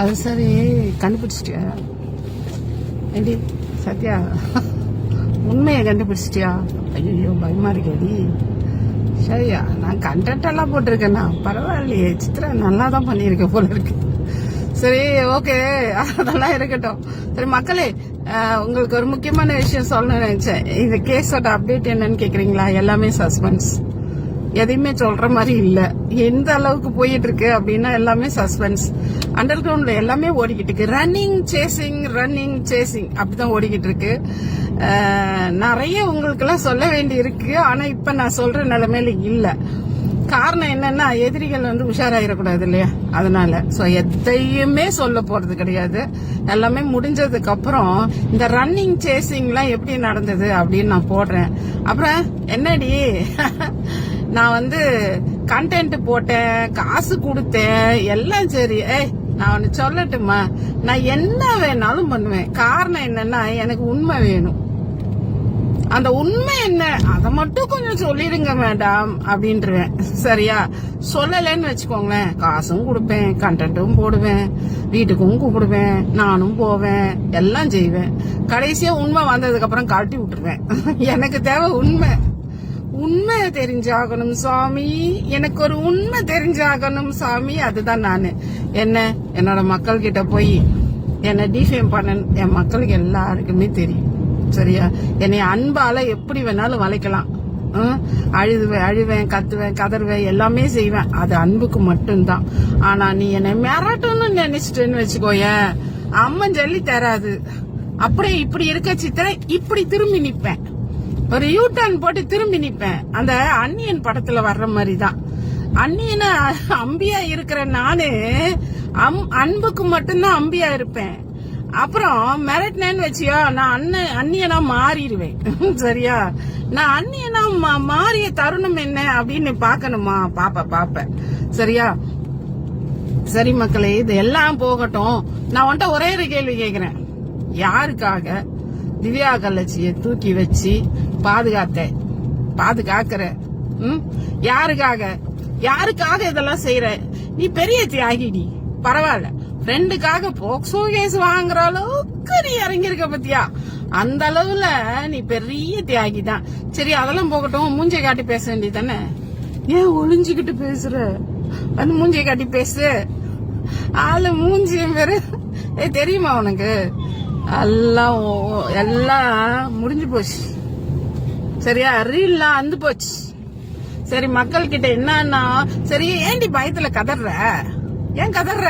அது சரி கண்டுபிடிச்சிட்டியா? ஏண்டி சத்யா உண்மையை கண்டுபிடிச்சிட்டியா? ஐயோ பயமா இருக்கேடி சரியா நான் கண்டென்ட் எல்லாம் போட்டிருக்கேன்னா பரவாயில்லையே சித்ரா நல்லா தான் பண்ணியிருக்க போல இருக்கு. சரி ஓகே அதெல்லாம் இருக்கட்டும். சரி மக்களே உங்களுக்கு ஒரு முக்கியமான விஷயம் சொல்லணும்னு நினைச்சேன். இந்த கேஸோட அப்டேட் என்னன்னு கேக்குறீங்களா? எல்லாமே சஸ்பென்ஸ் எதையுமே சொல்ற மாதிரி இல்ல. எந்த அளவுக்கு போயிட்டு இருக்கு அப்படின்னா எல்லாமே சஸ்பென்ஸ் அண்டர் கிரவுண்ட்ல எல்லாமே ஓடிக்கிட்டு இருக்கு. ரன்னிங் சேசிங் ரன்னிங் சேசிங் அப்படிதான் ஓடிக்கிட்டு இருக்கு. நிறைய உங்களுக்கு எல்லாம் சொல்ல வேண்டி இருக்கு. ஆனா இப்ப நான் சொல்ற நிலைமையில இல்ல. காரணம் என்னன்னா எதிரிகள் வந்து உஷாராயிடக்கூடாது இல்லையா? அதனால. ஸோ எதையுமே சொல்ல போறது கிடையாது. எல்லாமே முடிஞ்சதுக்கு அப்புறம் இந்த ரன்னிங் சேசிங்லாம் எப்படி நடந்தது அப்படின்னு நான் போடுறேன். அப்புறம் என்னடி? நான் வந்து கண்டென்ட் போட்டேன் காசு கொடுத்தேன் எல்லாம் சரி. ஏய் நான் ஒன்று சொல்லட்டுமா? நான் என்ன வேணாலும் பண்ணுவேன். காரணம் என்னன்னா எனக்கு உண்மை வேணும். அந்த உண்மை என்ன? அதை மட்டும் கொஞ்சம் சொல்லிடுங்க மேடம் அப்படின்ட்டுருவேன் சரியா? சொல்லலைன்னு வச்சுக்கோங்களேன். காசும் கொடுப்பேன் கண்டென்ட்டும் போடுவேன் வீட்டுக்கும் கூப்பிடுவேன் நானும் போவேன் எல்லாம் செய்வேன். கடைசியா உண்மை வந்ததுக்கு அப்புறம் கழட்டி விட்டுருவேன். எனக்கு தேவை உண்மை. உண்மை தெரிஞ்சாகணும் சாமி. எனக்கு ஒரு உண்மை தெரிஞ்சாகணும் சாமி. அதுதான் நான். என்ன? என்னோட மக்கள் கிட்ட போய் என்னை டிஃபேம் பண்ண என் மக்களுக்கு எல்லாருக்குமே தெரியும். சரியா? என்னை அன்பால எப்படி வேணாலும் வளைக்கலாம். அழுதுவேன் அழுவேன் கத்துவேன் கதறுவேன் எல்லாமே செய்வேன். அது அன்புக்கு மட்டும்தான். ஆனா நீ என்னை மிரட்டணும்னு நினைச்சிட்டேன்னு வச்சுக்கோயேன். அம்மன் சொல்லி தராது. அப்படியே இப்படி இருக்க சித்திரை இப்படி திரும்பி நிப்பேன். ஒரு யூ டர்ன் போட்டு திரும்பி நிப்பேன். அந்த அன்னியன் படத்துல வர்ற மாதிரி தான் அன்னியனா அம்பியா இருக்கிற நானு அம்- அன்புக்கு மட்டும்தான் அம்பியா இருப்பேன். அப்புறம் மிரட்டினேன்னு வச்சியோ நான் அண்ணன் அந்நியனா மாறிடுவேன். சரியா? நான் அந்நியனா மா- மாறிய தருணம் என்ன அப்படின்னு பாக்கணுமா பாப்ப பாப்ப சரியா? சரி மக்களே இது எல்லாம் போகட்டும். நான் வந்துட்ட ஒரே ஒரு கேள்வி கேக்குறேன். யாருக்காக? திவ்யா கலட்சியை தூக்கி வச்சு பாதுகாத்த. பாதுகாக்கிற. ம்? யாருக்காக? யாருக்காக இதெல்லாம் செய்யற நீ பெரிய தியாகிடி பரவாயில்ல. ஃப்ரெண்டுக்காக போக்சோ கேஸ் வாங்குற அளவுக்கு நீ இறங்கியிருக்க பத்தியா? அந்த அளவுல நீ பெரிய தியாகி தான். சரி அதெல்லாம் போகட்டும். மூஞ்சை காட்டி பேச வேண்டியது தானே ஏன் ஒளிஞ்சுக்கிட்டு பேசுற? வந்து மூஞ்சியை காட்டி பேசு. ஆளு மூஞ்சியும் பேரு ஏ தெரியுமா உனக்கு? எல்லாம் ஓ- எல்லாம் முடிஞ்சு போச்சு. சரியா? ரீல்லாம் அந்து போச்சு. சரி மக்கள் கிட்ட என்னன்னா சரி ஏண்டி பயத்துல கதற ஏன் கதற